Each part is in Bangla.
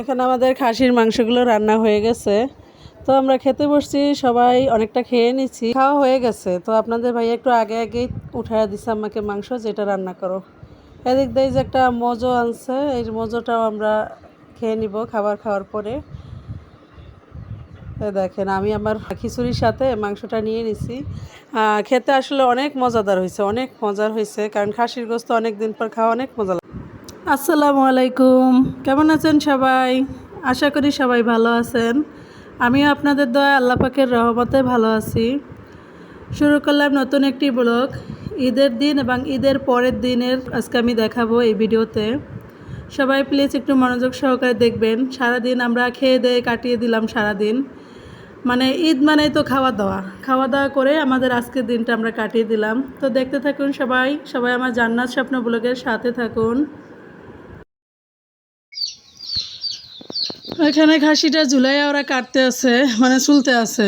এখানে আমাদের খাসির মাংসগুলো রান্না হয়ে গেছে। তো আমরা খেতে বসছি, সবাই অনেকটা খেয়ে নিচ্ছি। খাওয়া হয়ে গেছে। তো আপনাদের ভাই একটু আগে আগেই উঠায় দিচ্ছে আমাকে মাংস, যেটা রান্না করো। এদিক দিয়ে যে একটা মজো আনছে, এই মজোটাও আমরা খেয়ে নিব খাবার খাওয়ার পরে। দেখেন, আমি আমার খিচুড়ির সাথে মাংসটা নিয়ে নিছি। খেতে আসলে অনেক মজাদার হয়েছে, অনেক মজার হয়েছে, কারণ খাসির গোস্ত অনেক দিন পর খাওয়া অনেক মজা আসসালামু আলাইকুম। কেমন আছেন সবাই? আশা করি সবাই ভালো আছেন। আমিও আপনাদের দয়া আল্লাহ পাকের রহমতে ভালো আছি। শুরু করলাম নতুন একটি ব্লগ। ঈদের দিন এবং ঈদের পরের দিনের আজকে আমি দেখাবো এই ভিডিওতে। সবাই প্লিজ একটু মনোযোগ সহকারে দেখবেন। সারাদিন আমরা খেয়ে দিয়ে কাটিয়ে দিলাম সারাদিন। মানে ঈদ মানেই তো খাওয়া দাওয়া। খাওয়া দাওয়া করে আমাদের আজকের দিনটা আমরা কাটিয়ে দিলাম। তো দেখতে থাকুন সবাই। সবাই আমার জান্নাত স্বপ্ন ব্লগের সাথে থাকুন। এখানে খাসিটা ঝুলাইয়া ওরা কাটতে আছে মানে চুলতে আছে।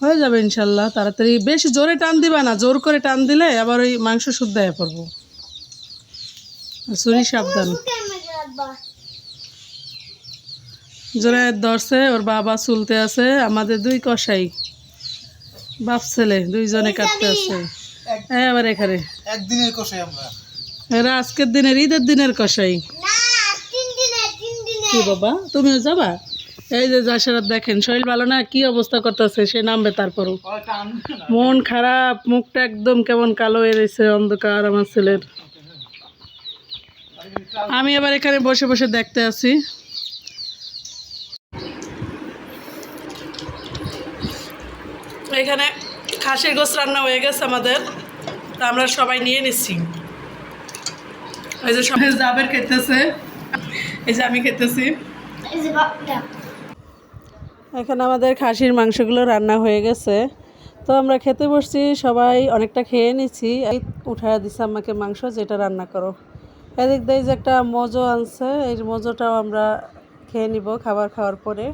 হয়ে যাবে ইনশাল্লাহ তাড়াতাড়ি। বেশ জোরে টান দিবা না জোর করে টান দিলে আবার ওই মাংস শুদ্ধ হয়ে পড়ব। সুরি সাবধান। জোরে ধরছে ওর বাবা চুলতে আছে আমাদের দুই কষাই বাপ ছেলে দুইজনে কাটতে আছে। হ্যাঁ আবার এখানে। একদিনের কষাই আমরা। এরা আজকের দিনের ঈদের দিনের কষাই কি বাবা? তুমিও যাবা? এই যে যাসারাত দেখেন শরীর ভালো না? কি অবস্থা করতেছে? সে নামবে তারপরও। মন খারাপ মুখটা একদম কেমন কালো হয়ে রয়েছে অন্ধকার আমার ছেলের। আমি আবার এখানে বসে বসে দেখতে আছি। এখানে খাসির গোস রান্না হয়ে গেছে আমাদের। তা আমরা সবাই নিয়ে নিচ্ছি। এই যে সবাই জাবের খেতেছে এই যে আমি খেতেছি। এখানে আমাদের খাসির মাংসগুলো রান্না হয়ে গেছে। তো আমরা খেতে বসছি সবাই অনেকটা খেয়ে নিচ্ছি এই উঠায় দিচ্ছে আমাকে মাংস যেটা রান্না করো। এদিক দিয়ে যে একটা মজো আনছে এই মজোটাও আমরা খেয়ে নিব খাবার খাওয়ার পরে।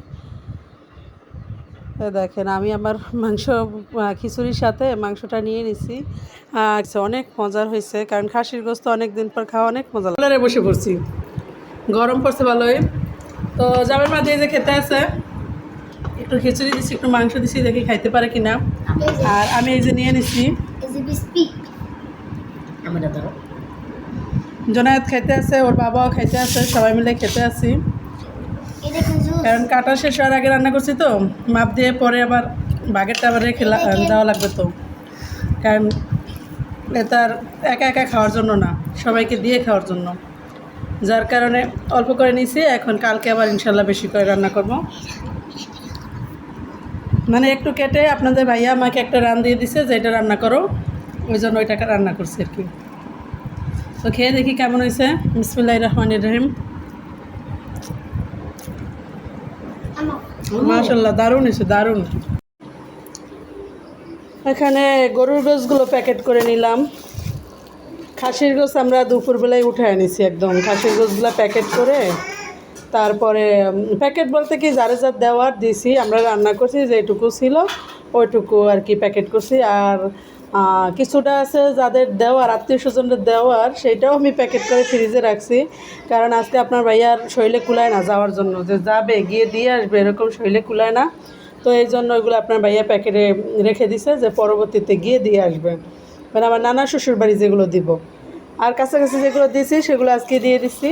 দেখেন আমি আমার মাংস খিচুড়ির সাথে মাংসটা নিয়ে নিছি। আচ্ছা, অনেক মজার হয়েছে কারণ খাসির গোস্ত অনেক দিন পর খাওয়া অনেক মজা বসে পড়ছি। গরম পড়ছে ভালোই। তো যাবের মাঝে এই যে খেতে আছে, একটু খিচুড়ি দিচ্ছি একটু মাংস দিচ্ছি দেখি খাইতে পারে কিনা। আর আমি এই যে নিয়ে নিছি। জনায়েত খাইতে আছে, ওর বাবাও খাইতে আছে, সবাই মিলে খেতে আছি। কারণ কাটা শেষ হওয়ার আগে রান্না করছি তো, মাপ দিয়ে পরে আবার বাগেরটা আবার রেখে লা- দেওয়া লাগবে তো। কারণ এটা একা একা খাওয়ার জন্য না, সবাইকে দিয়ে খাওয়ার জন্য। যার কারণে অল্প করে নিয়েছি এখন কালকে আবার ইনশাল্লাহ বেশি করে রান্না করব। মানে একটু কেটে আপনাদের ভাইয়া আমাকে একটা রান দিয়ে দিছে যে এটা রান্না করো ওই জন্য ওইটাকে রান্না করছি আর কি। তো খেয়ে দেখি কেমন হয়েছে। বিসমুল্লাহ রহমান রহিম। মাশাল্লাহ দারুণ হয়েছে দারুণ। এখানে গরুর গোছগুলো প্যাকেট করে নিলাম। খাসির গোছ আমরা দুপুরবেলায় উঠে নিছি একদম। খাসির গোছগুলো প্যাকেট করে, তারপরে প্যাকেট বলতে কি, যারে যা দেওয়ার দিছি, আমরা রান্না করছি, যেটুকু ছিল, ওইটুকু আর কি প্যাকেট করছি। আর কিছুটা আছে যাদের দেওয়ার, আত্মীয় স্বজনদের দেওয়ার, সেটাও আমি প্যাকেট করে ফ্রিজে রাখছি। কারণ আজকে আপনার ভাইয়ার শৈলে কুলায় না যাওয়ার জন্য, যে যাবে, গিয়ে দিয়ে আসবে, এরকম শৈলে কুলায় না। তো এই জন্য ওইগুলো আপনার ভাইয়া প্যাকেটে রেখে দিছে, যে পরবর্তীতে গিয়ে দিয়ে আসবে। মানে আমার নানা শ্বশুর বাড়ি যেগুলো দিব। আর কাছাকাছি যেগুলো দিয়েছি, সেগুলো আজকে দিয়ে দিচ্ছি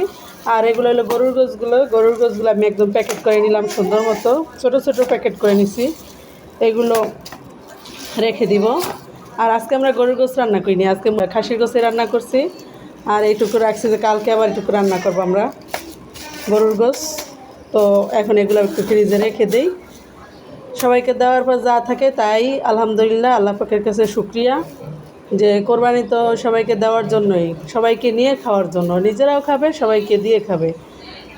আর এগুলো হলো গরুর গোছগুলো গরুর গোছগুলো আমি একদম প্যাকেট করে নিলাম সুন্দর মতো। ছোটো ছোটো প্যাকেট করে নিছি। এগুলো রেখে দিব। আর আজকে আমরা গরুর গোছ রান্না করিনি। আজকে খাসির গোছে রান্না করছি। আর এইটুকু রাখছি যে কালকে আবার এইটুকু রান্না করব আমরা গরুর গোছ তো এখন এগুলো একটু ফ্রিজে রেখে দিই। সবাইকে দেওয়ার পর যা থাকে তাই আলহামদুলিল্লাহ, আল্লাহ পাকের কাছে শুক্রিয়া। যে কোরবানি তো সবাইকে দেওয়ার জন্যই, সবাইকে নিয়ে খাওয়ার জন্য। নিজেরাও খাবে, সবাইকে দিয়ে খাবে।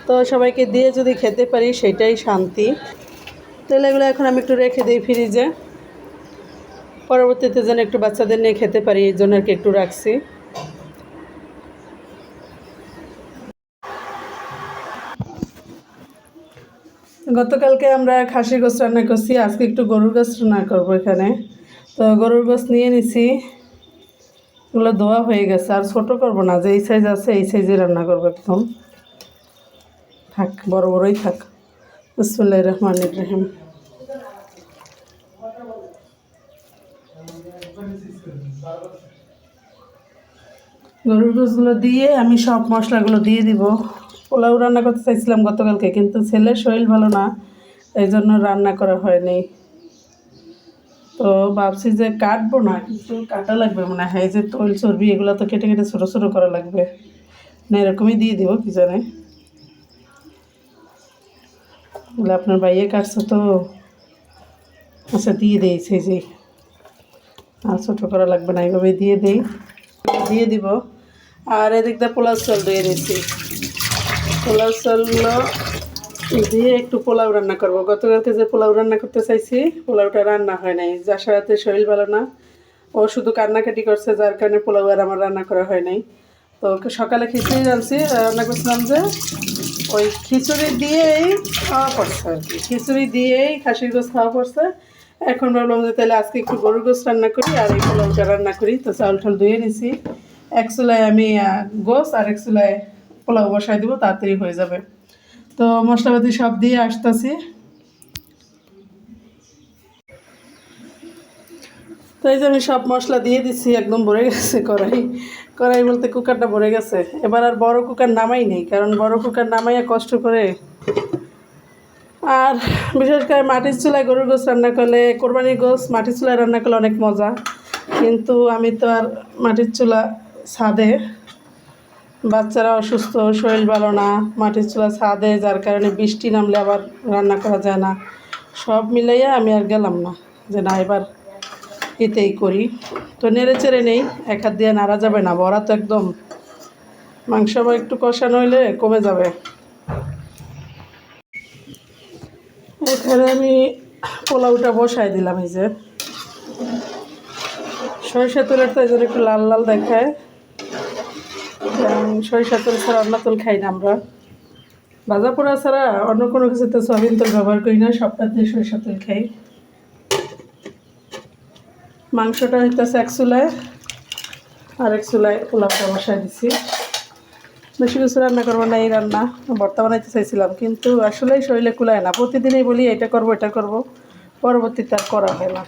তো সবাইকে দিয়ে যদি খেতে পারি, সেটাই শান্তি। তাহলে এগুলো এখন আমি একটু রেখে দিই ফ্রিজে। পরবর্তীতে যেন একটু বাচ্চাদের নিয়ে খেতে পারি, এই জন্য আর কি একটু রাখছি। গতকালকে আমরা খাসি গোছ রান্না করছি, আজকে একটু গরুর গোছ রান্না করব এখানে। তো গরুর গোছ নিয়ে নিছি। এগুলো ধোয়া হয়ে গেছে, আর ছোট করব না, যে এই সাইজ আছে, এই সাইজে রান্না করব একদম। থাক, বড় বড়ই থাক। বিসমুল্লাহ রহমান রহিম। গরুর গোসগুলো দিয়ে আমি সব মশলাগুলো দিয়ে দিব। পোলাও রান্না করতে চাইছিলাম গতকালকে, কিন্তু ছেলের শরীর ভালো না এই জন্য রান্না করা হয়নি। তো ভাবছি যে কাটবো না, কিন্তু কাটা লাগবে, মনে হয় যে তৈল চর্বি, এগুলো তো কেটে কেটে ছোটো ছোটো করা লাগবে। না, এরকমই দিয়ে দিব, কি জানে। এগুলো আপনার ভাইয়ে কাটছে তো। আচ্ছা দিয়ে দিয়েছে যে। আর ছোটো করা লাগবে না, এইভাবে দিয়ে দিই। দিয়ে দিব। আর এদিক দিয়ে পোলাও চাল দিয়ে দিচ্ছি। পোলাও চালগুলো দিয়ে একটু পোলাও রান্না করব। গতকালকে যে পোলাও রান্না করতে চাইছি, পোলাওটা রান্না হয় নাই। যার সাথে শরীর ভালো না। ও শুধু কান্নাকাটি করছে, যার কারণে পোলাও আর আমার রান্না করা হয় নাই। তো সকালে খিচুড়ি রাঁধছি রান্না করছিলাম যে ওই খিচুড়ি দিয়েই খাওয়া পড়ছে আর কি। খিচুড়ি দিয়েই খাসির গোছ খাওয়া পড়ছে। এখন ভাবলাম যে তাহলে আজকে একটু গরুর গোছ রান্না করি আর এই পোলাওটা রান্না করি। তো চাউল ঠাল ধুয়ে নিছি। এক চুলায় আমি গোছ আর এক চুলায় পোলাও বসাই দিব, তাড়াতাড়ি হয়ে যাবে। তো মশলাপাতি সব দিয়ে আসতেছি। তো এই যে আমি সব মশলা দিয়ে দিচ্ছি একদম ভরে গেছে কড়াই। কড়াই বলতে কুকারটা ভরে গেছে। এবার আর বড় কুকার নামাই নেই, কারণ বড় কুকার নামাইয়া কষ্ট করে। আর বিশেষ করে মাটির চুলায় গরুর গোছ রান্না করলে, কোরবানির গোছ মাটির চুলায় রান্না করলে অনেক মজা। কিন্তু আমি তো আর মাটির চুলা ছাদে বাচ্চারা অসুস্থ, শরীর ভালো না, মাটির চুলা ছাদে, যার কারণে বৃষ্টি নামলে আবার রান্না করা যায় না। সব মিলাইয়া আমি আর গেলাম না, যে না, এবার এতেই করি। তো নেড়ে চেড়ে নেই, এক হাত দিয়ে নাড়া যাবে না, বড়া তো একদম। মাংস আবার একটু কষানো হইলে কমে যাবে। এখানে আমি পোলাওটা বসাই দিলাম, এই যে। সরিষা তেলের তো এই জন্য একটু লাল লাল দেখায়। সরিষা তেল ছাড়া অন্য তেল খাই না আমরা। ভাজা পোড়া ছাড়া অন্য কোনো কিছুতে সয়াবিন তেল ব্যবহার করি না সবটাতে সরিষা তেল খাই। মাংসটা হইতেছে এক চুলায়, আর এক চুলায় পোলাওটা বসাই দিছি। বেশি কিছু রান্না করব না, এই রান্না। ভর্তা বানাইতে চাইছিলাম, কিন্তু আসলেই শরীরে কুলায় না। প্রতিদিনই বলি, এটা করব এটা করব। পরবর্তীতে আর করা হয় না।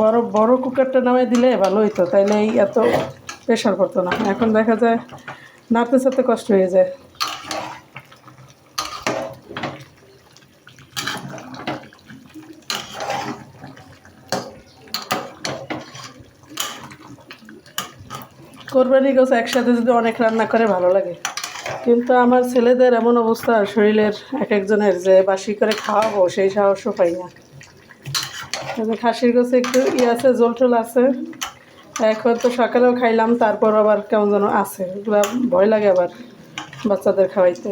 বড় বড় কুকারটা নামাই দিলে ভালো হইতো, তাইলে এই এত প্রেশার পড়তো না। এখন দেখা যায় নাড়তে চাড়তে কষ্ট হয়ে যায়। কোরবানি গোছ একসাথে যদি অনেক রান্না করে, ভালো লাগে। কিন্তু আমার ছেলেদের এমন অবস্থা, শরীরের এক একজনের যে বাসি করে খাওয়াবো, সেই সাহসও পাই না। খাসির গোছে একটু ই আছে জল টল আছে। এখন তো সকালেও খাইলাম, তারপর আবার কেমন যেন আছে। এগুলো ভয় লাগে আবার বাচ্চাদের খাওয়াইতে।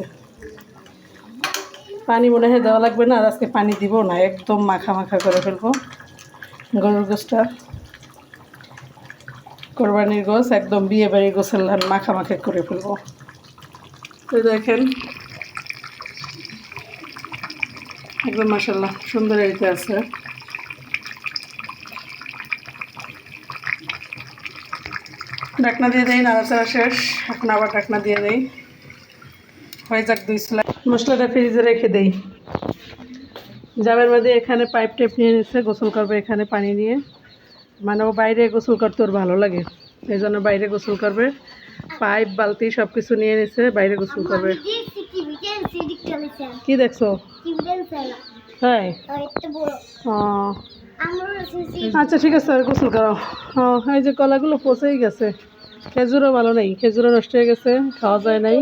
পানি মনে হয় দেওয়া লাগবে না, আর আজকে পানি দিব না, একদম মাখা মাখা করে ফেলব। গরুর গোছটা কোরবানির গোছ একদম বিয়ে বাড়ির গোছের লান মাখা মাখা করে ফেলব। তো দেখেন। একদম মাসাল্লাহ সুন্দর এরিতে আছে। ডাকনা দিয়ে দেই নাড়াচাড়া শেষ। এখন আবার ডাকনা দিয়ে দেই। হয়ে যাক দুই সেলাই মশলাটা ফ্রিজে রেখে দেই। জাবের মধ্যে এখানে পাইপ টেপ নিয়ে নিচ্ছে গোসল করবে এখানে পানি নিয়ে মানে ও বাইরে গোসল করতে ওর ভালো লাগে। এই জন্য বাইরে গোসল করবে। পাইপ বালতি সব কিছু নিয়ে নিচ্ছে বাইরে গোসল করবে। কি দেখছ? হ্যাঁ। ও আচ্ছা ঠিক আছে, আর গোসল করো। এই যে কলাগুলো পচেই গেছে। খেজুরও ভালো নেই, খেজুরও নষ্ট হয়ে গেছে, খাওয়া যায় নাই।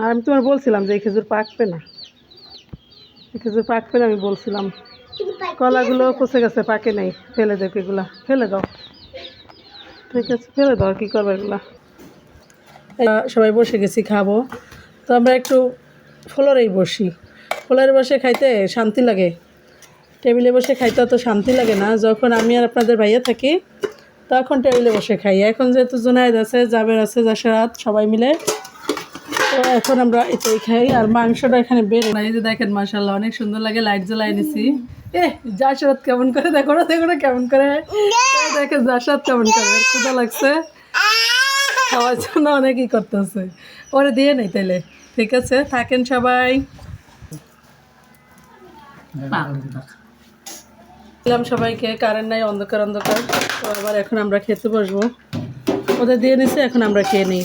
আর আমি তোমার বলছিলাম যে এই খেজুর পাকবে না। এই খেজুর পাকবে না আমি বলছিলাম। কলাগুলো পচে গেছে, পাকে নাই। ফেলে দেবে এগুলা। ফেলে দাও। ঠিক আছে, ফেলে দাও কী করবে এগুলা? সবাই বসে গেছি, খাব। তো আমরা একটু ফ্লোরেই বসি। ফ্লোরে বসে খাইতে শান্তি লাগে। টেবিলে বসে খাইতে অত শান্তি লাগে না। যখন আমি আর আপনাদের ভাইয়া থাকি তখন টেবিলে বসে খাই। এখন যেহেতু জুনায়েদ আছে জাবের আছে জাসরাত সবাই মিলে। তো এখন আমরা এটাই খাই। আর মাংসটা এখানে বের না এই যে দেখেন মাসাল্লাহ অনেক সুন্দর লাগে। লাইট জ্বালাই নিছি এ জাসরাত কেমন করে? দেখো না দেখো না কেমন করে? দেখেন জাসরাত কেমন করে? ক্ষুদা লাগছে। খাওয়ার জন্য অনেকই করতেছে। ওরে দিয়ে নেই তাহলে ঠিক আছে থাকেন সবাই। দিলাম সবাইকে, কারেন্ট নাই, অন্ধকার অন্ধকার। তো আবার এখন আমরা খেতে বসবো। ওদের দিয়ে নিছি, এখন আমরা খেয়ে নিই।